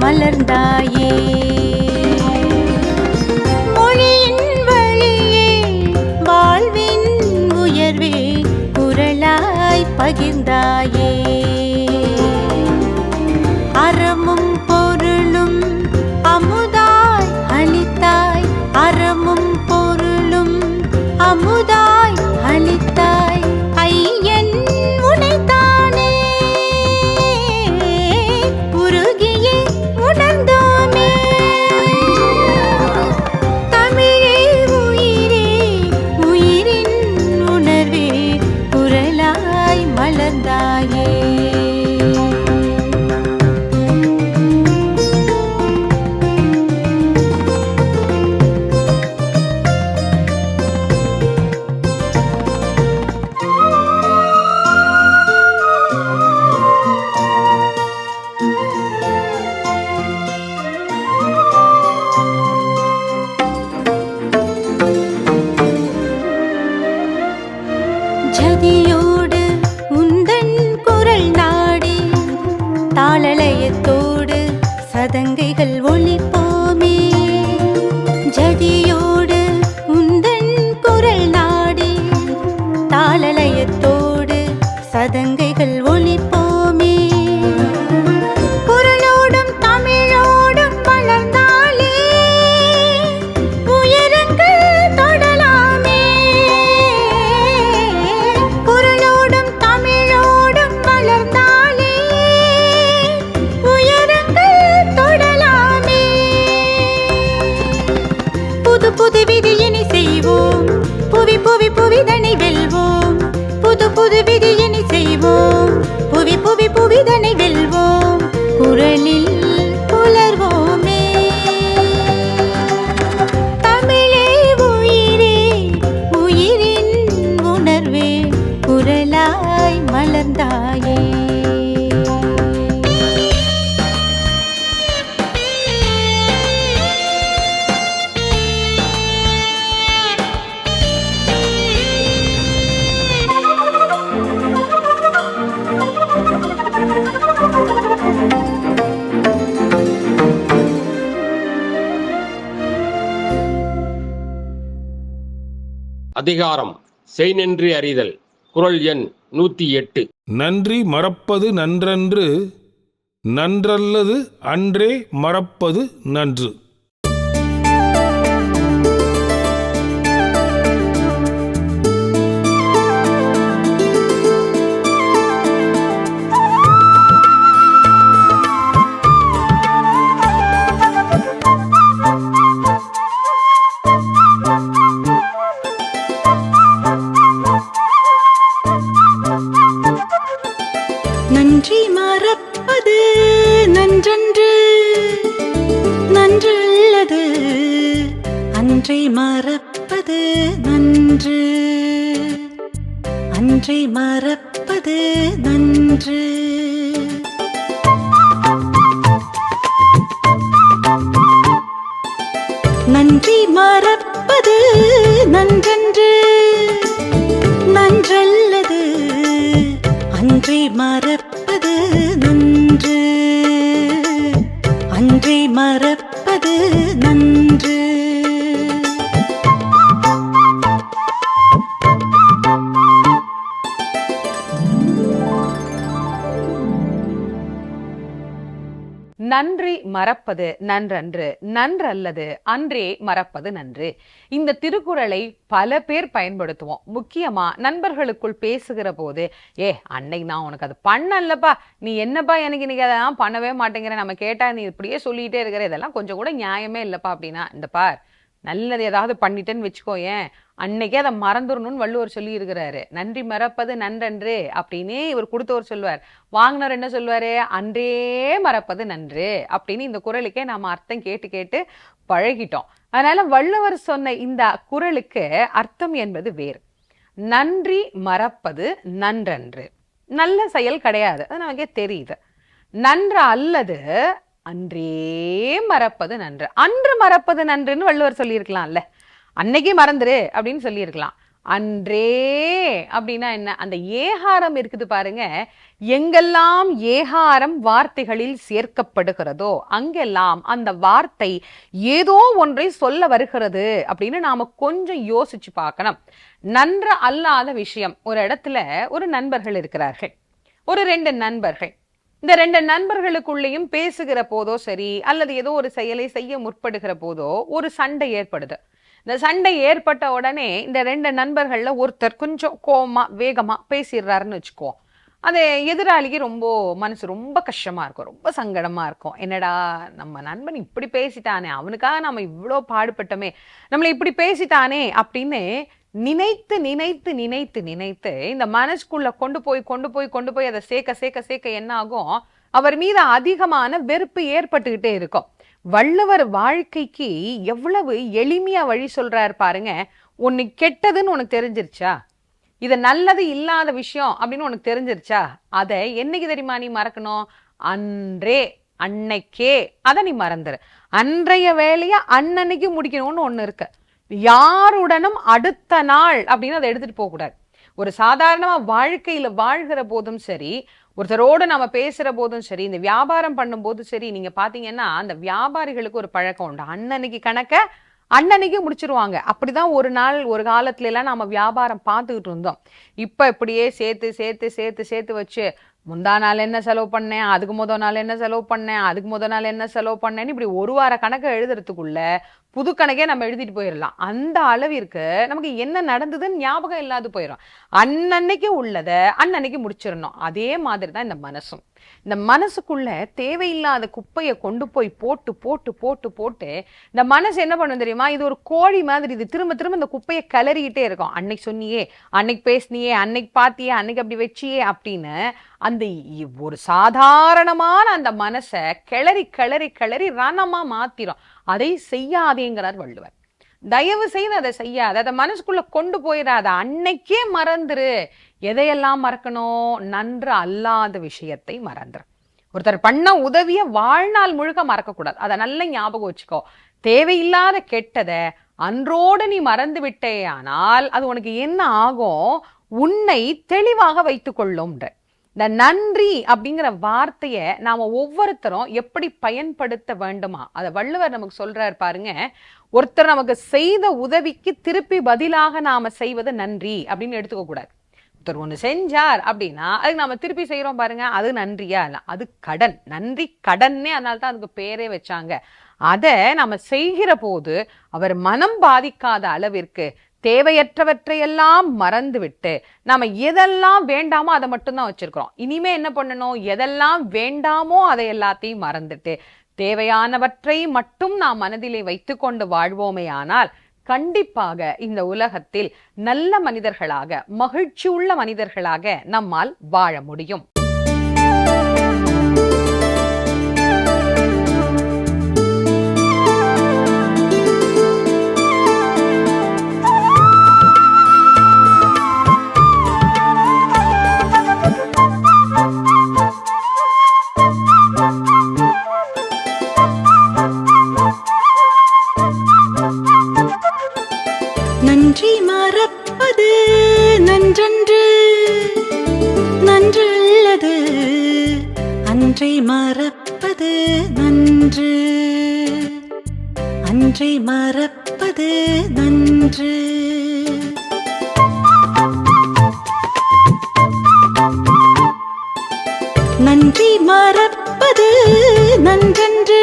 மலர்ந்தார் அதிகாரம். செய் செய்நின்று அறிதல். குரல் எண் நூற்றி எட்டு நன்றி மறப்பது நன்றன்று நன்றல்லது அன்றே மறப்பது நன்று. அன்றை மறப்பது நன்று. அன்றை மறப்பது நன்று. நன்றி மறப்பது நன்றி மறப்பது நன்றன்று நன்றல்லது அன்றே மறப்பது நன்று. இந்த திருக்குறளை பல பேர் பயன்படுத்துவோம். முக்கியமா நண்பர்களுக்குள் பேசுகிற போது ஏ அன்னைக்கு நான் உனக்கு அது பண்ணலப்பா நீ என்னப்பா எனக்கு இன்னைக்கு அதெல்லாம் பண்ணவே மாட்டேங்கிற? நம்ம கேட்டா நீ இப்படியே சொல்லிட்டே இருக்கிற. இதெல்லாம் கொஞ்சம் கூட நியாயமே இல்லப்பா அப்படின்னா இந்த பார் நல்லது ஏதாவது பண்ணிட்டேன்னு வச்சுக்கோ ஏன் அன்னைக்கே அதை மறந்துடணும்னு வள்ளுவர் சொல்லி இருக்கிறாரு நன்றி மறப்பது நன்றன்று அப்படின்னே இவர் கொடுத்தவர் சொல்லுவார். வாங்கினர் என்ன சொல்லுவார்? அன்றே மறப்பது நன்று அப்படின்னு இந்த குறளுக்கே நாம் அர்த்தம் கேட்டு கேட்டு பழகிட்டோம். அதனால வள்ளுவர் சொன்ன இந்த குறளுக்கு அர்த்தம் என்பது வேறு. நன்றி மறப்பது நன்றன்று. நல்ல செயல் கிடையாது. அது நமக்கே தெரியுது. நன்று அல்லது அன்றே மறப்பது நன்று. அன்று மறப்பது நன்றுன்னு வள்ளுவர் சொல்லியிருக்கலாம்ல. அன்னைக்கு மறந்துரு அப்படின்னு சொல்லியிருக்கலாம். அன்றே அப்படின்னா என்ன? அந்த ஏகாரம் இருக்குது பாருங்க. எங்கெல்லாம் ஏகாரம் வார்த்தைகளில் சேர்க்கப்படுகிறதோ அங்கெல்லாம் அந்த வார்த்தை ஏதோ ஒன்றை சொல்ல வருகிறது அப்படின்னு நாம கொஞ்சம் யோசிச்சு பார்க்கணும். நன்ற அல்லாத விஷயம். ஒரு இடத்துல ஒரு நண்பர்கள் இருக்கிறார்கள். ஒரு ரெண்டு நண்பர்கள். இந்த ரெண்டு நண்பர்களுக்குள்ளேயும் பேசுகிற போதோ சரி அல்லது ஏதோ ஒரு செயலை செய்ய முற்படுகிற போதோ ஒரு சண்டை ஏற்படுது. இந்த சண்டை ஏற்பட்ட உடனே இந்த ரெண்டு நண்பர்கள்ல ஒருத்தர் கொஞ்சம் கோமா வேகமா பேசிடுறாருன்னு வச்சுக்கோ. அது எதிராளிக்கு ரொம்ப மனசு ரொம்ப கஷ்டமா இருக்கும். ரொம்ப சங்கடமா இருக்கும். என்னடா நம்ம நண்பன் இப்படி பேசிட்டானே அவனுக்காக நம்ம இவ்வளோ பாடுபட்டோமே நம்மளை இப்படி பேசிட்டானே அப்படின்னு நினைத்து நினைத்து நினைத்து நினைத்து இந்த மனசுக்குள்ள கொண்டு போய் கொண்டு போய் கொண்டு போய் அதை சேர்க்க சேர்க்க சேர்க்க என்ன ஆகும்? அவர் மீது அதிகமான வெறுப்பு ஏற்பட்டுக்கிட்டே இருக்கும். வள்ளுவர் வாழ்க்கைக்கு எவ்வளவு எளிமையா வழி சொல்றாரு பாருங்க. ஒன்னு கெட்டதுன்னு உனக்கு தெரிஞ்சிருச்சா? இது நல்லது இல்லாத விஷயம் அப்படின்னு உனக்கு தெரிஞ்சிருச்சா? அதை என்னைக்கு தெரியுமா நீ மறக்கணும்? அன்றே அன்னைக்கே. அதை நீ மறந்துரு. அன்றைய வேலையை அன்னன்னைக்கு முடிக்கணும்னு ஒன்று இருக்கு. யாருடனும் அடுத்த நாள் அப்படின்னு அதை எடுத்துட்டு போக கூடாது. ஒரு சாதாரணமாக வாழ்க்கையில் வாழ்கிற போதும் சரி ஒருத்தரோடு நம்ம பேசுகிற போதும் சரி இந்த வியாபாரம் பண்ணும்போதும் சரி நீங்கள் பார்த்தீங்கன்னா அந்த வியாபாரிகளுக்கு ஒரு பழக்கம் உண்டு. அன்னன்னைக்கு கணக்க அன்னன்னைக்கு முடிச்சிருவாங்க. அப்படிதான் ஒரு நாள் ஒரு காலத்துலலாம் நம்ம வியாபாரம் பார்த்துக்கிட்டு இருந்தோம். இப்போ இப்படியே சேர்த்து சேர்த்து சேர்த்து சேர்த்து வச்சு முந்தா நாள் என்ன செலவு பண்ணேன்? அதுக்கு முத நாள் என்ன செலவு பண்ணேன்? அதுக்கு முத நாள் என்ன செலவு பண்ணேன்னு இப்படி ஒரு வார கணக்கை எழுதுறதுக்குள்ள புது கணக்கே நம்ம எழுதிட்டு போயிடலாம் அந்த அளவிற்கு நமக்கு என்ன நடந்ததுன்னு ஞாபகம் இல்லாது போயிடும் அன்னன்னைக்கு உள்ளதை அன்னன்னைக்கு முடிச்சிடணும். அதே மாதிரி தான் இந்த மனசும். இந்த மனசுக்குள்ள தேவையில்லாத குப்பையை கொண்டு போய் போட்டு போட்டு போட்டு போட்டு இந்த மனசு என்ன பண்ணும் தெரியுமா? இது ஒரு கோழி மாதிரி இது. திரும்ப திரும்ப இந்த குப்பையை கிளறிக்கிட்டே இருக்கும். அன்னைக்கு சொன்னியே அன்னைக்கு பேசினியே அன்னைக்கு பார்த்தியே அன்னைக்கு அப்படி வச்சியே அப்படின்னு அந்த ஒரு சாதாரணமான அந்த மனசை கிளறி கிளறி கிளறி ரணமா மாத்திரும். அதை செய்யாதேங்கிறார் வள்ளுவர். தயவு செய்து அதை செய்யாத அதை மனசுக்குள்ள கொண்டு போயிடாத அன்னைக்கே மறந்துரு. எதையெல்லாம் மறக்கணும்? நன்று அல்லாத விஷயத்தை மறந்துரு. ஒருத்தர் பண்ண உதவிய வாழ்நாள் முழுக்க மறக்கக்கூடாது. அதை நல்ல ஞாபகம் வச்சுக்கோ. தேவையில்லாத கெட்டதை அன்றோடு நீ மறந்து விட்டேயானால் அது உனக்கு என்ன ஆகும்? உன்னை தெளிவாக வைத்துக்கொள்ளும்ன்ற. இந்த நன்றி அப்படிங்கிற வார்த்தையை நாம ஒவ்வொருத்தரும் எப்படி பயன்படுத்த வேண்டுமா? அதை வள்ளுவர் நமக்கு சொல்கிறார் பாருங்க ஒருத்தர் நமக்கு செய்த உதவிக்கு திருப்பி பதிலாக நாம செய்வது நன்றி அப்படின்னு எடுத்துக்க கூடாது. ஒருத்தர் ஒன்று செஞ்சார் அப்படின்னா அதுக்கு நம்ம திருப்பி செய்கிறோம் பாருங்க அது நன்றியா? இல்லை அது கடன். நன்றி கடன்னே அதனால தான் அதுக்கு பேரே வச்சாங்க. அதை நம்ம செய்கிற போது அவர் மனம் பாதிக்காத அளவிற்கு தேவையற்றவற்றையெல்லாம் மறந்துவிட்டு நாம எதெல்லாம் வேண்டாமோ அதை மட்டும்தான் வச்சிருக்கிறோம். இனிமே என்ன பண்ணணும்? எதெல்லாம் வேண்டாமோ அதை எல்லாத்தையும் மறந்துட்டு தேவையானவற்றை மட்டும் நாம் மனதிலே வைத்துக்கொண்டு வாழ்வோமே ஆனால் கண்டிப்பாக இந்த உலகத்தில் நல்ல மனிதர்களாக மகிழ்ச்சி உள்ள மனிதர்களாக நம்மால் வாழ முடியும். மறப்பது நன்று. அன்றை மறப்பது நன்று. நன்றி மறப்பது நன்றன்று.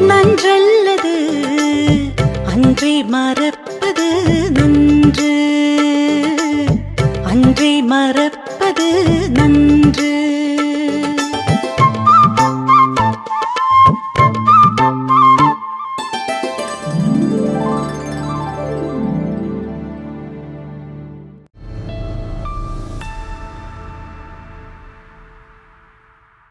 நன்றல்லது அன்றை மறப்பது நன்று. அன்றை மறப்பது நன்று